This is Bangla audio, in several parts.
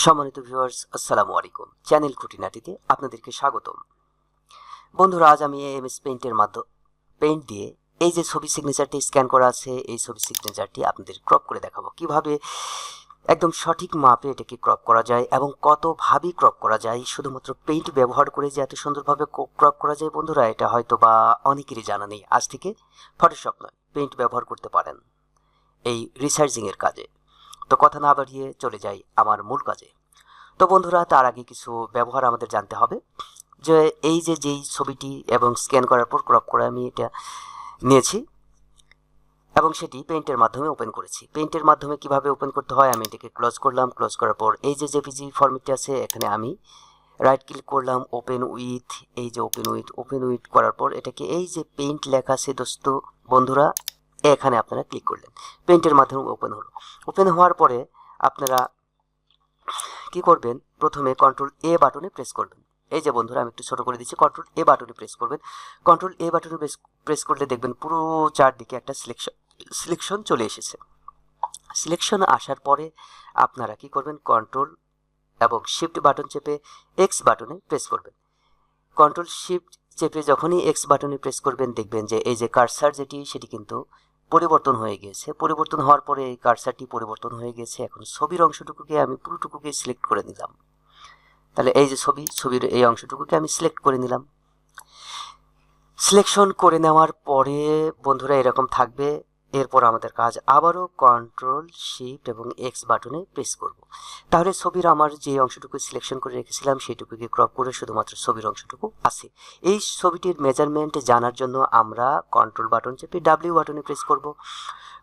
সম্মানিত ভিউয়ার্স আসসালামু আলাইকুম। চ্যানেল খুঁটিনাটিতে আপনাদেরকে স্বাগতম। বন্ধুরা, আজ আমি এম এস পেইন্টের মাধ্যম পেইন্ট দিয়ে এই যে ছবি সিগনেচারটি স্ক্যান করা আছে, এই ছবি সিগনেচারটি আপনাদের ক্রপ করে দেখাবো। কীভাবে একদম সঠিক মাপে এটাকে ক্রপ করা যায় এবং কতভাবে ক্রপ করা যায়, শুধুমাত্র পেইন্ট ব্যবহার করে যে এত সুন্দরভাবে ক্রপ করা যায় বন্ধুরা, এটা হয়তো বা অনেকেরই জানা নেই। আজ থেকে ফটোশপ নয় পেইন্ট ব্যবহার করতে পারেন এই রিসার্চিংয়ের কাজে। তো কথা না বাড়িয়ে চলে যাই আমার মূল কাজে। তো বন্ধুরা, তার আগে কিছু ব্যবহার আমাদের জানতে হবে। যে এই যে যেই ছবিটি এবং স্ক্যান করার পর ক্রপ করে আমি এটা নিয়েছি এবং সেটি পেইন্টের মাধ্যমে ওপেন করেছি। পেইন্টের মাধ্যমে কীভাবে ওপেন করতে হয় আমি এটাকে ক্লোজ করলাম। ক্লোজ করার পর এই যে জেপিজি ফরম্যাটটি আছে, এখানে আমি রাইট ক্লিক করলাম ওপেন উইথ এই যে ওপেন উইথ ওপেন উইথ করার পর এটাকে এই যে পেইন্ট লেখা আছে, দোস্ত, বন্ধুরা এখানে আপনারা ক্লিক করলেন। পেইন্টের মাধ্যমে ওপেন হলো। ওপেন হওয়ার পরে আপনারা কি করবেন? প্রথমে কন্ট্রোল এ বাটনে প্রেস করবেন। এই যে বন্ধুরা, আমি একটু ছোট করে দিচ্ছি। কন্ট্রোল এ বাটনে প্রেস করবেন কন্ট্রোল এ বাটনে প্রেস করলে দেখবেন পুরো চারদিকে একটা সিলেকশন সিলেকশন চলে এসেছে। সিলেকশন আসার পরে আপনারা কি করবেন? কন্ট্রোল এবং শিফট বাটন চেপে এক্স বাটনে প্রেস করবেন। কন্ট্রোল শিফট চেপে যখনই এক্স বাটনে প্রেস করবেন, দেখবেন যে এই যে কার্সার যেটি, সেটি কিন্তু পরিবর্তন হয়ে গেছে পরিবর্তন হওয়ার পরে এই কার্সারটি পরিবর্তন হয়ে গেছে এখন ছবির অংশটুকুকে আমি পুরোটুকুকে সিলেক্ট করে নিলাম। তাহলে এই যে ছবি, ছবির এই অংশটুকুকে আমি সিলেক্ট করে নিলাম। সিলেকশন করে নেওয়ার পরে বন্ধুরা এরকম থাকবে। এরপর আমাদের কাজ আবারও কন্ট্রোল শিফট এবং এক্স বাটনে প্রেস করব। তাহলে ছবির আমার যে অংশটুকু সিলেকশন করে রেখেছিলাম সেইটুকুকে ক্রপ করে শুধুমাত্র ছবির অংশটুকু আছে। এই ছবিটির মেজারমেন্ট জানার জন্য আমরা কন্ট্রোল বাটন চেপে ডাব্লিউ বাটনে প্রেস করব।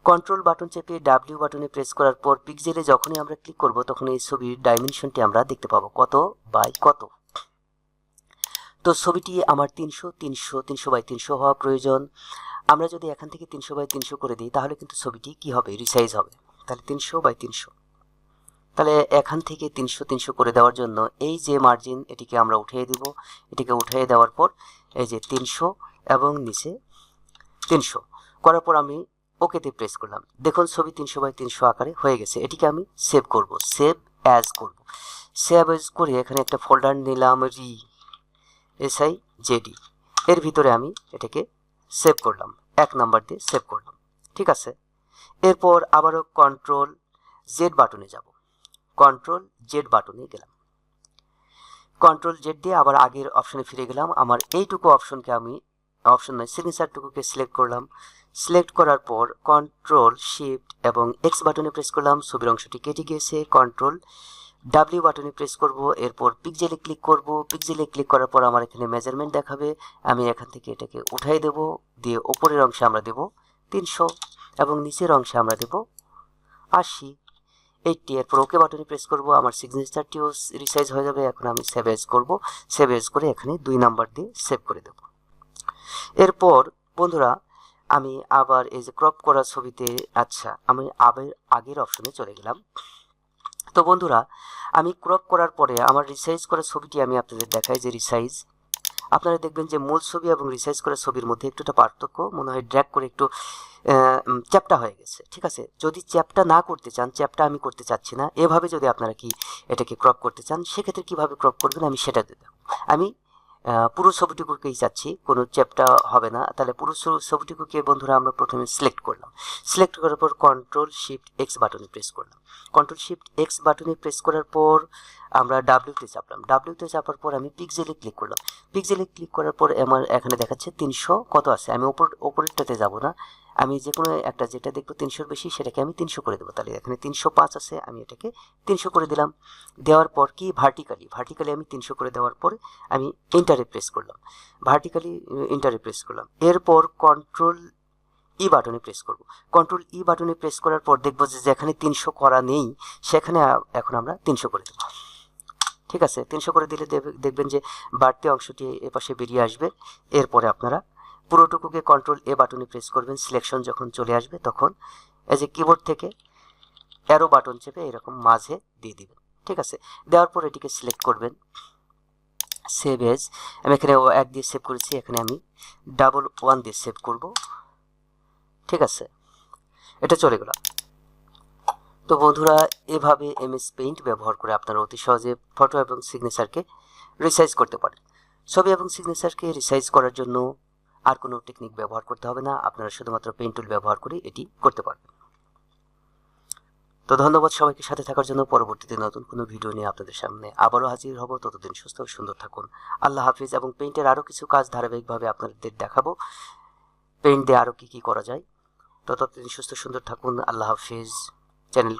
কন্ট্রোল বাটন চেপে ডাব্লিউ বাটনে প্রেস করার পর পিকজেলে যখনই আমরা ক্লিক করব তখন এই ছবির ডাইমেনশনটি আমরা দেখতে পাবো। কত বাই কত? তো ছবিটি আমার তিনশো তিনশো তিনশো বাই তিনশো হওয়া প্রয়োজন। আমরা যদি এখান থেকে তিনশো বাই তিনশো করে দিই, তাহলে কিন্তু ছবিটি কি হবে? রিসাইজ হবে। তাহলে তিনশো বাই তিনশো। তাহলে এখান থেকে তিনশো তিনশো করে দেওয়ার জন্য এই যে মার্জিন এটিকে আমরা উঠিয়ে দিব। এটিকে উঠিয়ে দেওয়ার পর এই যে তিনশো এবং নিচে তিনশো। করার পর আমি ওকেতে প্রেস করলাম। দেখুন, ছবি তিনশো বাই তিনশো আকারে হয়ে গেছে। এটিকে আমি সেভ করব। সেভ অ্যাজ করব। সেভ অ্যাজ করে এখানে একটা ফোল্ডার নিলাম রি এসআই জেডি এর ভিতরে আমি এটাকে সেভ করলাম। এক নাম্বার দিয়ে সেভ করলাম। ঠিক আছে? এরপর আবারও কন্ট্রোল জেড বাটনে যাব। কন্ট্রোল জেড বাটনে গেলাম। কন্ট্রোল জেড দিয়ে আবার আগের অপশনে ফিরে গেলাম। আমার এইটুকু অপশনকে আমি অপশন নয় সিগনেচারটুকুকে সিলেক্ট করলাম। সিলেক্ট করার পর কন্ট্রোল শিফট এবং এক্স বাটনে প্রেস করলাম। ছবির অংশটি কেটে গিয়েছে। কন্ট্রোল ডাব্লিউ বাটনে প্রেস করব, এরপর পিকজেলে ক্লিক করব। পিকজেলে ক্লিক করার পর আমার এখানে মেজারমেন্ট দেখাবে। আমি এখান থেকে এটাকে উঠাই দেব, দিয়ে ওপরের অংশে আমরা দেব তিনশো এবং নিচের অংশে আমরা দেব আশি। এইটটি, এরপর ওকে বাটনে প্রেস করব, আমার সিগনেচারটিও রিসাইজ হয়ে যাবে। এখন আমি সেভ এজ করব। সেভ এজ করে এখানে দুই নাম্বার দিয়ে সেভ করে দেব। এরপর, বন্ধুরা, আমি আবার এই যে ক্রপ করা ছবিতে আচ্ছা আমি আবার আগের অপশনে চলে গেলাম। তো বন্ধুরা, আমি ক্রপ করার পরে আমার রিসাইজ করা ছবিটি আমি আপনাদের দেখাই যে রিসাইজ আপনারা দেখবেন যে মূল ছবি এবং রিসাইজ করা ছবির মধ্যে একটুটা পার্থক্য, মনে হয় ড্র্যাক করে একটু চ্যাপটা হয়ে গেছে, ঠিক আছে? যদি চ্যাপটা না করতে চান, চ্যাপটা আমি করতে চাচ্ছি না। এভাবে যদি আপনারা কি এটাকে ক্রপ করতে চান, সেক্ষেত্রে কীভাবে ক্রপ করবেন আমি সেটা দেব আমি পুরো ছবিটুকুকেই চাচ্ছি কোনো চ্যাপটা হবে না। তাহলে পুরো ছবিটুকুকে বন্ধুরা আমরা প্রথমে সিলেক্ট করলাম। সিলেক্ট করার পর কন্ট্রোল শিফট এক্স বাটনে প্রেস করলাম। কন্ট্রোল শিফট এক্স বাটনে প্রেস করার পর আমরা ডাব্লিউতে চাপলাম। ডাব্লিউতে চাপার পর আমি পিকজেলে ক্লিক করলাম। পিকজেলে ক্লিক করার পর আমার এখানে দেখাচ্ছে তিনশো, কত আছে? আমি ওপর, ওপরেরটাতে যাব না। আমি যে কোনো একটা যেটা দেখব তিনশোর বেশি, সেটাকে আমি তিনশো করে দেবো। তাহলে এখানে তিনশো পাঁচ আছে, আমি এটাকে তিনশো করে দিলাম। দেওয়ার পর কি? ভার্টিক্যালি ভার্টিক্যালি আমি তিনশো করে দেওয়ার পর আমি ইন্টারে প্রেস করলাম। ভার্টিক্যালি ইন্টারে প্রেস করলাম। এরপর কন্ট্রোল ই বাটনে প্রেস করব। কন্ট্রোল ই বাটনে প্রেস করার পর দেখব যে যেখানে তিনশো করা নেই, সেখানে এখন আমরা তিনশো করে দেবো। ঠিক আছে? তিনশো করে দিলে দেখবেন যে বাড়তি অংশটি এপাশে বেরিয়ে আসবে। এরপরে আপনারা পুরোটুকুকে কন্ট্রোল এ বাটনে প্রেস করবেন সিলেকশন যখন চলে আসবে তখন এই যে কিবোর্ড থেকে অ্যারো বাটন চেপে এরকম মাঝে দিয়ে দিবেন, ঠিক আছে? দেওয়ার পর এটিকে সিলেক্ট করবেন সেভ এজ আমি এখানে এক দিয়ে সেভ করেছি, এখানে আমি ডাবল ওয়ান দিয়ে সেভ করব, ঠিক আছে? এটা চলে গেল। তো বন্ধুরা, এভাবে এমএস পেইন্ট ব্যবহার করে আপনারা অতি সহজে ফটো এবং সিগনেচারকে রিসাইজ করতে পারেন। ছবি এবং সিগনেচারকে রিসাইজ করার জন্য আর কোনো টেকনিক ব্যবহার করতে হবে না। আপনারা শুধুমাত্র পেইন্ট টুল ব্যবহার করে এটি করতে পারবেন। তো ধন্যবাদ সবাইকে সাথে থাকার জন্য। পরবর্তীতে নতুন কোনো ভিডিও নিয়ে আপনাদের সামনে আবারও হাজির হব। ততদিন সুস্থ ও সুন্দর থাকুন। আল্লাহ হাফিজ এবং পেন্টের আরও কিছু কাজ ধারাবাহিকভাবে আপনাদের দেখাবো। পেইন্ট দিয়ে আরও কী কী করা যায়। ততদিন সুস্থ, সুন্দর থাকুন। আল্লাহ হাফিজ। চ্যানেল